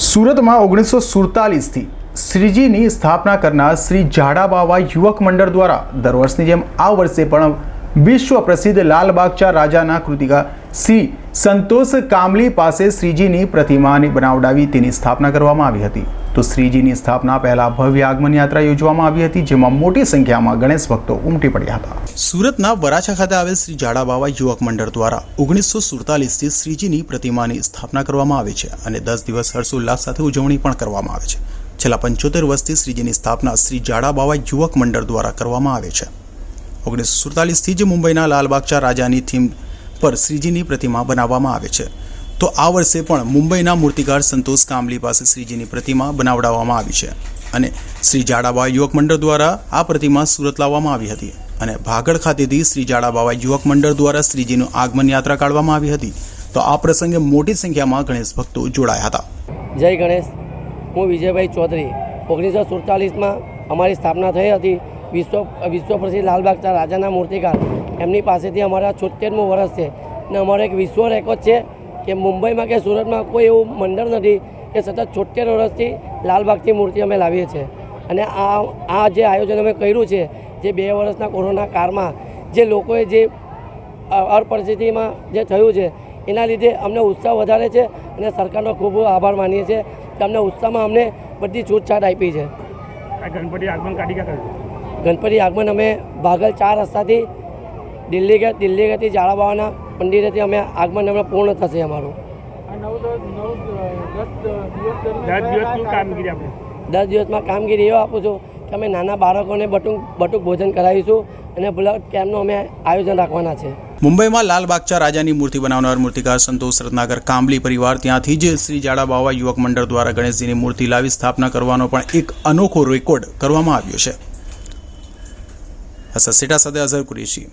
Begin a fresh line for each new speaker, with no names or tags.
સુરતમાં ઓગણીસો સુડતાલીસથી શ્રીજીની સ્થાપના કરનાર શ્રી ઝાડાબાવા યુવક મંડળ દ્વારા દર વર્ષની જેમ આ વર્ષે પણ વિશ્વ પ્રસિદ્ધ લાલબાગચા રાજાના કૃતિકા શ્રી સંતોષ કામલી પાસે શ્રીજીની પ્રતિમાની બનાવડાવી તેની સ્થાપના કરવામાં આવી હતી. તો શ્રીજીની સ્થાપના પહેલા ભવ્ય આગમન યાત્રા યોજવામાં આવી હતી, જેમાં મોટી સંખ્યામાં ગણેશ ભક્તો ઉમટી પડ્યા હતા. સુરતના વરાછા ખાતે આવેલ શ્રી જાડાબાવા યુવક મંડળ દ્વારા ઓગણીસો સુડતાલીસથી શ્રીજીની પ્રતિમાની સ્થાપના કરવામાં આવી છે અને દસ દિવસ હર્ષોલ્લાસ સાથે ઉજવણી પણ કરવામાં આવે છે. છેલ્લા પંચોતેર વર્ષથી શ્રીજીની સ્થાપના શ્રી જાડાબાવા યુવક મંડળ દ્વારા કરવામાં આવે છે. ઓગણીસો સુડતાલીસથી જ મુંબઈના લાલબાગચા રાજાની થીમ પર શ્રીજીની પ્રતિમા બનાવવામાં આવે છે. તો આ વર્ષે પણ મુંબઈના મૂર્તિકાર સંતોષ કામલી પાસે શ્રીજીની પ્રતિમા બનાવડાવવામાં આવી છે. અને શ્રી જાડાબા યુવક મંડળ દ્વારા આ પ્રતિમા સુરત લાવવામાં આવી હતી. અને ભાગળ ખાતેથી શ્રી જાડાબાવા યુવક મંડળ દ્વારા શ્રીજીનું આગમન યાત્રા કાઢવામાં આવી હતી. તો આ પ્રસંગે મોટી સંખ્યામાં ગણેશ ભક્તો જોડાયા હતા.
જય ગણેશ. હું વિજયભાઈ ચૌધરી. ઓગણીસો સુડતાલીસમાં અમારી સ્થાપના થઈ હતી. વિશ્વ વિશ્વ પ્રસિદ્ધ લાલબાગના રાજાના મૂર્તિકાર. એમની પાસેથી અમારા છોતેરમું વર્ષ છે. અને અમારો એક વિશ્વ રેકોર્ડ છે. કે મુંબઈમાં કે સુરતમાં કોઈ એવું મંડળ નથી કે સતત છોતેર વર્ષથી લાલબાગથી મૂર્તિ અમે લાવીએ છીએ. અને આ આ જે આયોજન અમે કર્યું છે જે બે વર્ષના કોરોના કાળમાં જે લોકોએ જે અપરિસ્થિતિમાં જે થયું છે એના લીધે અમને ઉત્સાહ વધારે છે અને સરકારનો ખૂબ આભાર માનીએ છીએ કે અમને ઉત્સાહમાં અમને બધી છૂટછાટ આપી છે.
ગણપતિ આગમન કાઢી.
ગણપતિ આગમન અમે ભાગલ ચાર રસ્તાથી દિલ્હી ગયા દિલ્હી ગયાથી જાળાબાવાના મંદિરેથી અમે આગમન હમણાં પૂર્ણ થશે અમારું.
દસ કામગીરી
દસ દિવસમાં કામગીરી એવો આપું છું કે અમે નાના બાળકોને બટુક બટુક ભોજન કરાવીશું અને બ્લડ કેમ્પનું અમે આયોજન રાખવાના છે.
મુંબઈમાં લાલબાગચા રાજાની મૂર્તિ બનાવનાર મૂર્તિકાર સંતોષ રત્નાકર કાંબલી પરિવાર ત્યાંથી જ શ્રી જાડાબાવા યુવક મંડળ દ્વારા ગણેશજીની મૂર્તિ લાવી સ્થાપના કરવાનો પણ એક અનોખો રેકોર્ડ કરવામાં આવ્યો છે. અસર સેટા સાથે અઝર કુરેશી.